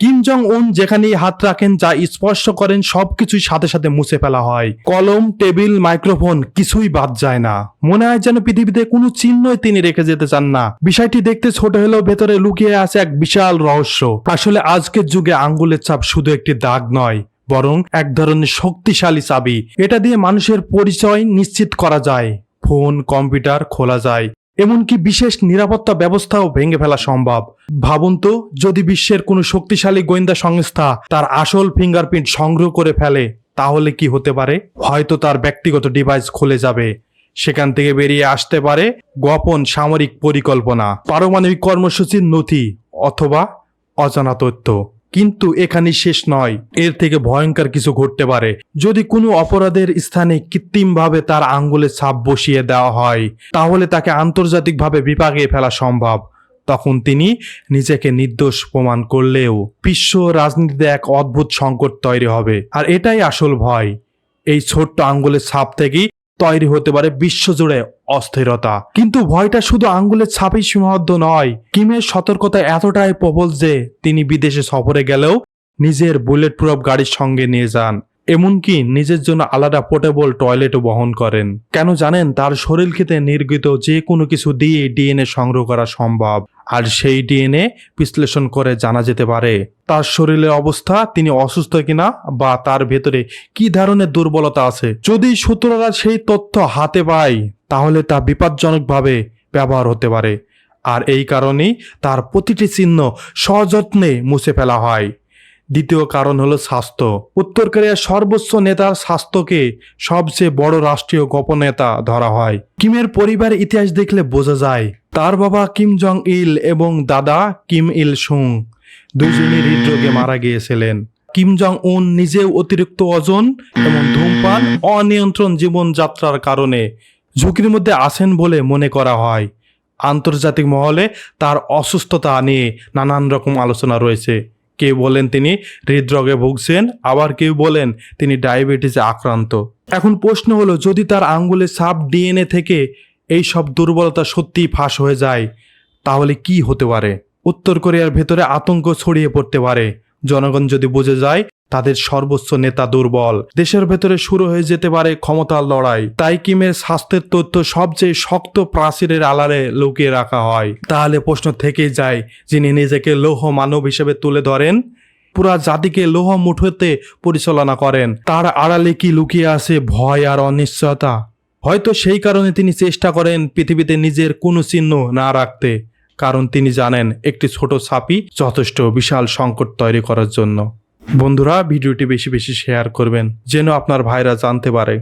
Kim Jong উন যেখানেই হাত রাখেন, যা স্পর্শ করেন, সবকিছুই সাথে সাথে মুছে ফেলা হয়। কলম, টেবিল, মাইক্রোফোন কিছুই বাদ যায় না। মনে হয় যেন পৃথিবীতে কোনো চিহ্নই তিনি রেখে যেতে চান না। বিষয়টি দেখতে ছোট হলেও ভেতরে লুকিয়ে আছে এক বিশাল রহস্য। আসলে আজকের যুগে আঙ্গুলের ছাপ শুধু একটি দাগ নয়, বরং এক ধরনের শক্তিশালী চাবি। এটা দিয়ে মানুষের পরিচয় নিশ্চিত করা যায়। ফোন, কম্পিউটার খোলা যায়। এমনকি বিশেষ নিরাপত্তা ব্যবস্থাও ভেঙে ফেলা সম্ভব। ভাবুন তো, যদি বিশ্বের কোনো শক্তিশালী গোয়েন্দা সংস্থা তার আসল ফিঙ্গারপ্রিন্ট সংগ্রহ করে ফেলে, তাহলে কি হতে পারে? হয়তো তার ব্যক্তিগত ডিভাইস খুলে যাবে। সেখান থেকে বেরিয়ে আসতে পারে গোপন সামরিক পরিকল্পনা, পারমাণবিক কর্মসূচির নথি অথবা অজানা তথ্য। কিন্তু এখানে শেষ নয়। এর থেকে ভয়ঙ্কর কিছু ঘটতে পারে। যদি কোনো অপরাধের স্থানে কৃত্রিমভাবে তার আঙ্গুলে ছাপ বসিয়ে দেওয়া হয়, তাহলে তাকে আন্তর্জাতিকভাবে বিপাকে ফেলা সম্ভব। তখন তিনি নিজেকে নির্দোষ প্রমাণ করলেও বিশ্ব রাজনীতিতে এক অদ্ভুত সংকট তৈরি হবে। আর এটাই আসল ভয়। এই ছোট্ট আঙ্গুলের ছাপ থেকেই তৈরি হতে পারে বিশ্বজুড়ে অস্থিরতা। কিন্তু ভয়টা শুধু আঙ্গুলের ছাপেই সীমাবদ্ধ নয়, কিমের সতর্কতা এতটাই প্রবল যে তিনি বিদেশে সফরে গেলেও নিজের বুলেট প্রুফ গাড়ির সঙ্গে নিয়ে যান। এমনকি নিজের জন্য আলাদা পোর্টেবল টয়লেটও বহন করেন। কেন জানেন, তার শরীর খেতে নির্গত যে কোনো কিছু দিয়ে ডিএনএ সংগ্রহ করা সম্ভব। আর সেই ডিএনএ বিশ্লেষণ করে জানা যেতে পারে, তার শরীরের অবস্থা, তিনি অসুস্থ কিনা বা তার ভেতরে কি ধরনের দুর্বলতা আছে। যদি সূত্ররা সেই তথ্য হাতে পায়, তাহলে তা বিপজ্জনকভাবে ব্যবহার হতে পারে। আর এই কারণেই তার প্রতিটি চিহ্ন সযত্নে মুছে ফেলা হয়। দ্বিতীয় কারণ হলো স্বাস্থ্য। উত্তর কোরিয়ার সর্বোচ্চ নেতার স্বাস্থ্যকে সবচেয়ে বড় রাষ্ট্রীয় গোপনেতা ধরা হয়। কিমের পরিবার ইতিহাস দেখলে বোঝা যায়, তার বাবা কিম জং ইল এবং দাদা কিম ইল সুং দুজনই হৃদরোগে মারা গিয়েছিলেন। কিম জং উন নিজেও অতিরিক্ত ওজন এবং ধূমপান, অনিয়ন্ত্রণ জীবনযাত্রার কারণে ঝুঁকির মধ্যে আছেন বলে মনে করা হয়। আন্তর্জাতিক মহলে তার অসুস্থতা নিয়ে নানান রকম আলোচনা রয়েছে। কেউ বলেন তিনি হৃদরোগে ভুগছেন, আবার কেউ বলেন তিনি ডায়াবেটিসে আক্রান্ত। এখন প্রশ্ন হলো, যদি তার আঙ্গুলে সাপ ডিএনএ থেকে এই সব দুর্বলতা সত্যিই ফাঁস হয়ে যায়, তাহলে কি হতে পারে? উত্তর কোরিয়ার ভেতরে আতঙ্ক ছড়িয়ে পড়তে পারে। জনগণ যদি বুঝে যায় তাদের সর্বোচ্চ নেতা দুর্বল। দেশের ভেতরে শুরু হয়ে যেতে পারে ক্ষমতার লড়াই। তাই কিমের স্বাস্থ্যের তথ্য সবচেয়ে শক্ত প্রাচীরের আলারে লুকিয়ে রাখা হয়। তাহলে প্রশ্ন থেকেই যায়, যিনি নিজেকে লৌহ মানব হিসেবে তুলে ধরেন, পুরা জাতিকে লৌহ মুঠোতে পরিচালনা করেন। তার আড়ালে কি লুকিয়ে আছে ভয় আর অনিশ্চয়তা? হয়তো সেই কারণে তিনি চেষ্টা করেন পৃথিবীতে নিজের কোনো চিহ্ন না রাখতে। কারণ তিনি জানেন, একটি ছোট ছাপি যথেষ্ট বিশাল সংকট তৈরি করার জন্য। বন্ধুরা ভিডিওটি বেশি বেশি শেয়ার করবেন যেন আপনার ভাইরা জানতে পারে।